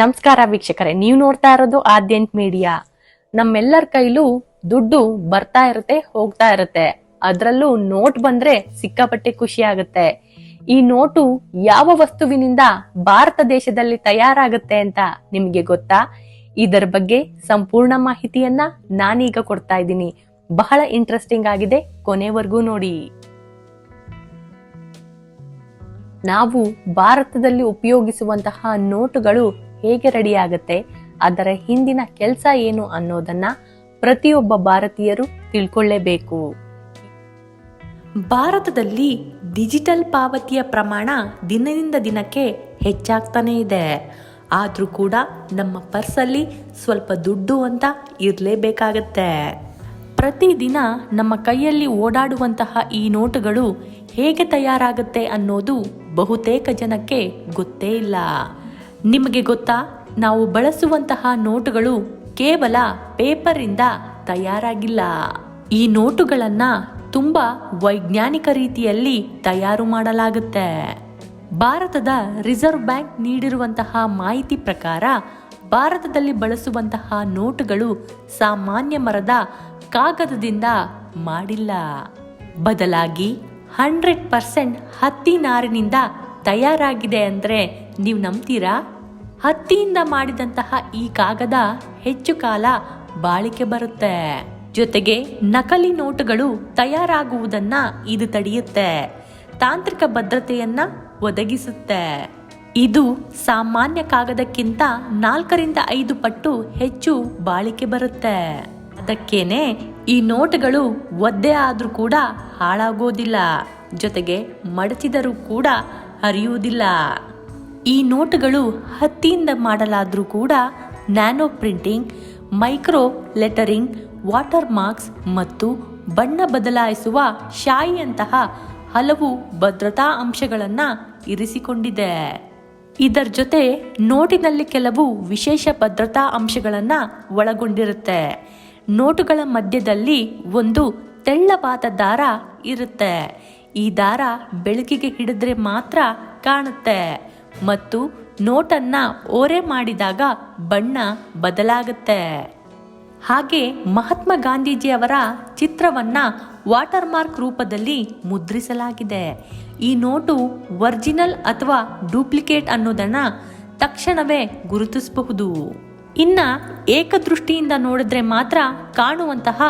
ನಮಸ್ಕಾರ ವೀಕ್ಷಕರೇ, ನೀವು ನೋಡ್ತಾ ಇರೋದು ಆದ್ಯಂತ್ ಮೀಡಿಯಾ. ನಮ್ಮೆಲ್ಲರ ಕೈಲೂ ದುಡ್ಡು ಬರ್ತಾ ಇರುತ್ತೆ, ಹೋಗ್ತಾ ಇರುತ್ತೆ. ಅದರಲ್ಲೂ ನೋಟ್ ಬಂದ್ರೆ ಸಿಕ್ಕಾಪಟ್ಟೆ ಖುಷಿ ಆಗುತ್ತೆ. ಈ ನೋಟು ಯಾವ ವಸ್ತುವಿನಿಂದ ಭಾರತ ದೇಶದಲ್ಲಿ ತಯಾರಾಗುತ್ತೆ ಅಂತ ನಿಮ್ಗೆ ಗೊತ್ತಾ? ಇದರ ಬಗ್ಗೆ ಸಂಪೂರ್ಣ ಮಾಹಿತಿಯನ್ನ ನಾನೀಗ ಕೊಡ್ತಾ ಇದ್ದೀನಿ. ಬಹಳ ಇಂಟ್ರೆಸ್ಟಿಂಗ್ ಆಗಿದೆ, ಕೊನೆವರೆಗೂ ನೋಡಿ. ನಾವು ಭಾರತದಲ್ಲಿ ಉಪಯೋಗಿಸುವಂತಹ ನೋಟುಗಳು ಹೇಗೆ ರೆಡಿ ಆಗುತ್ತೆ, ಅದರ ಹಿಂದಿನ ಕೆಲಸ ಏನು ಅನ್ನೋದನ್ನ ಪ್ರತಿಯೊಬ್ಬ ಭಾರತೀಯರು ತಿಳ್ಕೊಳ್ಳೇಬೇಕು ಭಾರತದಲ್ಲಿ ಡಿಜಿಟಲ್ ಪಾವತಿಯ ಪ್ರಮಾಣ ದಿನದಿಂದ ದಿನಕ್ಕೆ ಹೆಚ್ಚಾಗ್ತಾನೆ ಇದೆ. ಆದರೂ ಕೂಡ ನಮ್ಮ ಪರ್ಸಲ್ಲಿ ಸ್ವಲ್ಪ ದುಡ್ಡು ಅಂತ ಇರಲೇಬೇಕಾಗತ್ತೆ. ಪ್ರತಿದಿನ ನಮ್ಮ ಕೈಯಲ್ಲಿ ಓಡಾಡುವಂತಹ ಈ ನೋಟುಗಳು ಹೇಗೆ ತಯಾರಾಗುತ್ತೆ ಅನ್ನೋದು ಬಹುತೇಕ ಜನಕ್ಕೆ ಗೊತ್ತೇ ಇಲ್ಲ. ನಿಮಗೆ ಗೊತ್ತಾ? ನಾವು ಬಳಸುವಂತಹ ನೋಟುಗಳು ಕೇವಲ ಪೇಪರಿಂದ ತಯಾರಾಗಿಲ್ಲ. ಈ ನೋಟುಗಳನ್ನ ತುಂಬಾ ವೈಜ್ಞಾನಿಕ ರೀತಿಯಲ್ಲಿ ತಯಾರು ಮಾಡಲಾಗುತ್ತೆ. ಭಾರತದ ರಿಸರ್ವ್ ಬ್ಯಾಂಕ್ ನೀಡಿರುವಂತಹ ಮಾಹಿತಿ ಪ್ರಕಾರ, ಭಾರತದಲ್ಲಿ ಬಳಸುವಂತಹ ನೋಟುಗಳು ಸಾಮಾನ್ಯ ಮರದ ಕಾಗದದಿಂದ ಮಾಡಿಲ್ಲ. ಬದಲಾಗಿ ಹಂಡ್ರೆಡ್ ಪರ್ಸೆಂಟ್ ಹತ್ತಿ ನಾರಿನಿಂದ ತಯಾರಾಗಿದೆ ಅಂದ್ರೆ ನೀವು ನಂಬ್ತೀರಾ? ಹತ್ತಿಯಿಂದ ಮಾಡಿದಂತಹ ಈ ಕಾಗದ ಹೆಚ್ಚು ಕಾಲ ಬಾಳಿಕೆ ಬರುತ್ತೆ. ಜೊತೆಗೆ ನಕಲಿ ನೋಟುಗಳು ತಯಾರಾಗುವುದನ್ನ ಇದು ತಡೆಯುತ್ತೆ. ತಾಂತ್ರಿಕ ಭದ್ರತೆಯನ್ನ ಒದಗಿಸುತ್ತೆ. ಇದು ಸಾಮಾನ್ಯ ಕಾಗದಕ್ಕಿಂತ ನಾಲ್ಕರಿಂದ ಐದು ಪಟ್ಟು ಹೆಚ್ಚು ಬಾಳಿಕೆ ಬರುತ್ತೆ. ಅದಕ್ಕೇನೆ ಈ ನೋಟುಗಳು ಒದ್ದೆ ಆದ್ರೂ ಕೂಡ ಹಾಳಾಗೋದಿಲ್ಲ. ಜೊತೆಗೆ ಮಡಚಿದರೂ ಕೂಡ ಹರಿಯುವುದಿಲ್ಲ. ಈ ನೋಟುಗಳು ಹತ್ತಿಯಿಂದ ಮಾಡಲಾದರೂ ಕೂಡ nano printing, micro lettering, watermarks ಮತ್ತು ಬಣ್ಣ ಬದಲಾಯಿಸುವ ಶಾಯಿಯಂತಹ ಹಲವು ಭದ್ರತಾ ಅಂಶಗಳನ್ನು ಇರಿಸಿಕೊಂಡಿದೆ. ಇದರ ಜೊತೆ ನೋಟಿನಲ್ಲಿ ಕೆಲವು ವಿಶೇಷ ಭದ್ರತಾ ಅಂಶಗಳನ್ನು ಒಳಗೊಂಡಿರುತ್ತೆ. ನೋಟುಗಳ ಮಧ್ಯದಲ್ಲಿ ಒಂದು ತೆಳ್ಳವಾದ ದಾರ ಇರುತ್ತೆ. ಈ ದಾರ ಬೆಳಕಿಗೆ ಹಿಡಿದ್ರೆ ಮಾತ್ರ ಕಾಣುತ್ತೆ. ಮತ್ತು ನೋಟನ್ನ ಓರೆ ಮಾಡಿದಾಗ ಬಣ್ಣ ಬದಲಾಗುತ್ತೆ. ಹಾಗೆ ಮಹಾತ್ಮ ಗಾಂಧೀಜಿಯವರ ಚಿತ್ರವನ್ನ ವಾಟರ್ ಮಾರ್ಕ್ ರೂಪದಲ್ಲಿ ಮುದ್ರಿಸಲಾಗಿದೆ. ಈ ನೋಟು ಒರಿಜಿನಲ್ ಅಥವಾ ಡೂಪ್ಲಿಕೇಟ್ ಅನ್ನೋದನ್ನ ತಕ್ಷಣವೇ ಗುರುತಿಸಬಹುದು. ಇನ್ನ ಏಕದೃಷ್ಟಿಯಿಂದ ನೋಡಿದ್ರೆ ಮಾತ್ರ ಕಾಣುವಂತಹ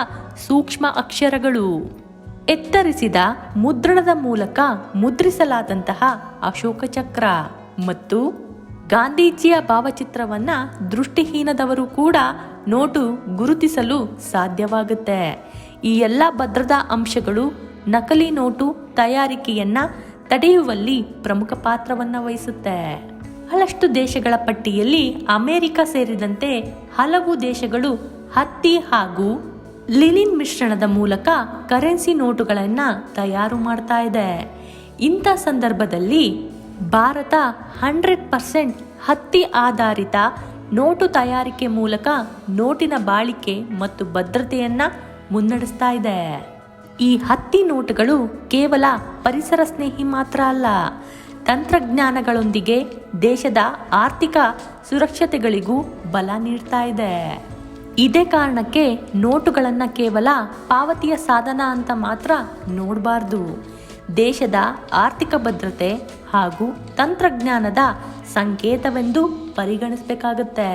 ಸೂಕ್ಷ್ಮ ಅಕ್ಷರಗಳು. ಎತ್ತರಿಸಿದ ಮುದ್ರಣದ ಮೂಲಕ ಮುದ್ರಿಸಲಾದಂತಹ ಅಶೋಕ ಚಕ್ರ ಮತ್ತು ಗಾಂಧೀಜಿಯ ಭಾವಚಿತ್ರವನ್ನ ದೃಷ್ಟಿಹೀನದವರು ಕೂಡ ನೋಟು ಗುರುತಿಸಲು ಸಾಧ್ಯವಾಗುತ್ತೆ. ಈ ಎಲ್ಲ ಭದ್ರತಾ ಅಂಶಗಳು ನಕಲಿ ನೋಟು ತಯಾರಿಕೆಯನ್ನ ತಡೆಯುವಲ್ಲಿ ಪ್ರಮುಖ ಪಾತ್ರವನ್ನ ವಹಿಸುತ್ತೆ. ಬಹಳಷ್ಟು ದೇಶಗಳ ಪಟ್ಟಿಯಲ್ಲಿ ಅಮೆರಿಕ ಸೇರಿದಂತೆ ಹಲವು ದೇಶಗಳು ಹತ್ತಿ ಹಾಗೂ ಲಿನಿನ್ ಮಿಶ್ರಣದ ಮೂಲಕ ಕರೆನ್ಸಿ ನೋಟುಗಳನ್ನು ತಯಾರು ಮಾಡ್ತಾ ಇದೆ. ಇಂಥ ಸಂದರ್ಭದಲ್ಲಿ ಭಾರತ ಹಂಡ್ರೆಡ್ ಪರ್ಸೆಂಟ್ ಹತ್ತಿ ಆಧಾರಿತ ನೋಟು ತಯಾರಿಕೆ ಮೂಲಕ ನೋಟಿನ ಬಾಳಿಕೆ ಮತ್ತು ಭದ್ರತೆಯನ್ನು ಮುನ್ನಡೆಸ್ತಾ ಇದೆ. ಈ ಹತ್ತಿ ನೋಟುಗಳು ಕೇವಲ ಪರಿಸರ ಸ್ನೇಹಿ ಮಾತ್ರ ಅಲ್ಲ, ತಂತ್ರಜ್ಞಾನಗಳೊಂದಿಗೆ ದೇಶದ ಆರ್ಥಿಕ ಸುರಕ್ಷತೆಗಳಿಗೂ ಬಲ ನೀಡ್ತಾ ಇದೆ. ಇದೇ ಕಾರಣಕ್ಕೆ ನೋಟುಗಳನ್ನು ಕೇವಲ ಪಾವತಿಯ ಸಾಧನ ಅಂತ ಮಾತ್ರ ನೋಡಬಾರ್ದು. ದೇಶದ ಆರ್ಥಿಕ ಭದ್ರತೆ ಹಾಗೂ ತಂತ್ರಜ್ಞಾನದ ಸಂಕೇತವೆಂದು ಪರಿಗಣಿಸಬೇಕಾಗುತ್ತೆ.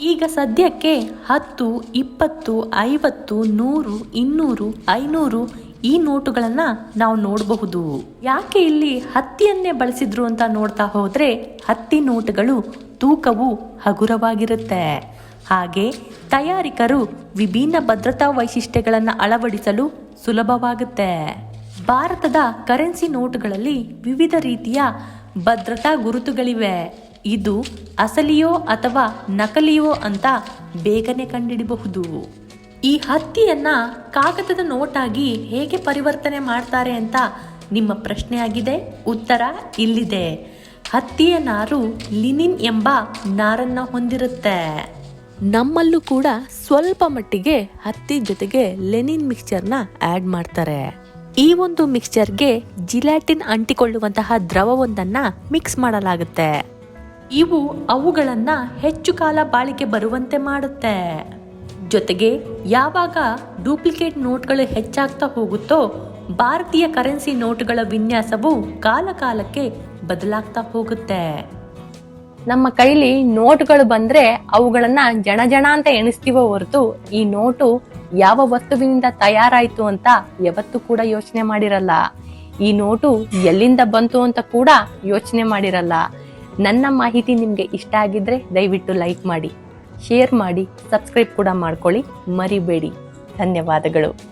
ಈಗ ಸದ್ಯಕ್ಕೆ ಹತ್ತು, ಇಪ್ಪತ್ತು, ಐವತ್ತು, ನೂರು, ಇನ್ನೂರು, ಐನೂರು ಈ ನೋಟುಗಳನ್ನ ನಾವು ನೋಡಬಹುದು. ಯಾಕೆ ಇಲ್ಲಿ ಹತ್ತಿಯನ್ನೇ ಬಳಸಿದ್ರು ಅಂತ ನೋಡ್ತಾ ಹೋದ್ರೆ ಹತ್ತಿ ನೋಟುಗಳು ತೂಕವು ಹಗುರವಾಗಿರುತ್ತೆ. ಹಾಗೆ ತಯಾರಿಕರು ವಿಭಿನ್ನ ಭದ್ರತಾ ವೈಶಿಷ್ಟ್ಯಗಳನ್ನು ಅಳವಡಿಸಲು ಸುಲಭವಾಗುತ್ತೆ. ಭಾರತದ ಕರೆನ್ಸಿ ನೋಟುಗಳಲ್ಲಿ ವಿವಿಧ ರೀತಿಯ ಭದ್ರತಾ ಗುರುತುಗಳಿವೆ. ಇದು ಅಸಲಿಯೋ ಅಥವಾ ನಕಲಿಯೋ ಅಂತ ಬೇಗನೆ ಕಂಡಿಡಬಹುದು ಈ ಹತ್ತಿಯನ್ನ ಕಾಗದದ ನೋಟಾಗಿ ಹೇಗೆ ಪರಿವರ್ತನೆ ಮಾಡ್ತಾರೆ ಅಂತ ನಿಮ್ಮ ಪ್ರಶ್ನೆ ಆಗಿದೆ ಉತ್ತರ ಇಲ್ಲಿದೆ. ಹತ್ತಿಯ ನಾರು ಲಿನಿನ್ ಎಂಬ ನಾರನ್ನ ಹೊಂದಿರುತ್ತೆ. ನಮ್ಮಲ್ಲೂ ಕೂಡ ಸ್ವಲ್ಪ ಮಟ್ಟಿಗೆ ಹತ್ತಿ ಜೊತೆಗೆ ಲೆನಿನ್ ಮಿಕ್ಸ್ಚರ್ನ ಆ್ಯಡ್ ಮಾಡ್ತಾರೆ. ಈ ಒಂದು ಮಿಕ್ಸ್ಚರ್ಗೆ ಜಿಲಾಟಿನ್ ಅಂಟಿಕೊಳ್ಳುವಂತಹ ದ್ರವವೊಂದನ್ನ ಮಿಕ್ಸ್ ಮಾಡಲಾಗುತ್ತೆ. ಇವು ಅವುಗಳನ್ನ ಹೆಚ್ಚು ಕಾಲ ಬಾಳಿಕೆ ಬರುವಂತೆ ಮಾಡುತ್ತೆ. ಜೊತೆಗೆ ಯಾವಾಗ ಡೂಪ್ಲಿಕೇಟ್ ನೋಟ್ಗಳು ಹೆಚ್ಚಾಗ್ತಾ ಹೋಗುತ್ತೋ, ಭಾರತೀಯ ಕರೆನ್ಸಿ ನೋಟುಗಳ ವಿನ್ಯಾಸವು ಕಾಲ ಕಾಲಕ್ಕೆ ಬದಲಾಗ್ತಾ ಹೋಗುತ್ತೆ. ನಮ್ಮ ಕೈಲಿ ನೋಟುಗಳು ಬಂದ್ರೆ ಅವುಗಳನ್ನ ಜನ ಅಂತ ಎಣಿಸ್ತೀವೋ ಹೊರತು ಈ ನೋಟು ಯಾವ ವಸ್ತುವಿನಿಂದ ತಯಾರಾಯಿತು ಅಂತ ಯಾವತ್ತು ಕೂಡ ಯೋಚನೆ ಮಾಡಿರಲ್ಲ. ಈ ನೋಟು ಎಲ್ಲಿಂದ ಬಂತು ಅಂತ ಕೂಡ ಯೋಚನೆ ಮಾಡಿರಲ್ಲ. ನನ್ನ ಮಾಹಿತಿ ನಿಮಗೆ ಇಷ್ಟ ಆಗಿದ್ರೆ ದಯವಿಟ್ಟು ಲೈಕ್ ಮಾಡಿ, ಶೇರ್ ಮಾಡಿ, ಸಬ್ಸ್ಕ್ರೈಬ್ ಕೂಡ ಮಾಡ್ಕೊಳ್ಳಿ, ಮರಿಬೇಡಿ. ಧನ್ಯವಾದಗಳು.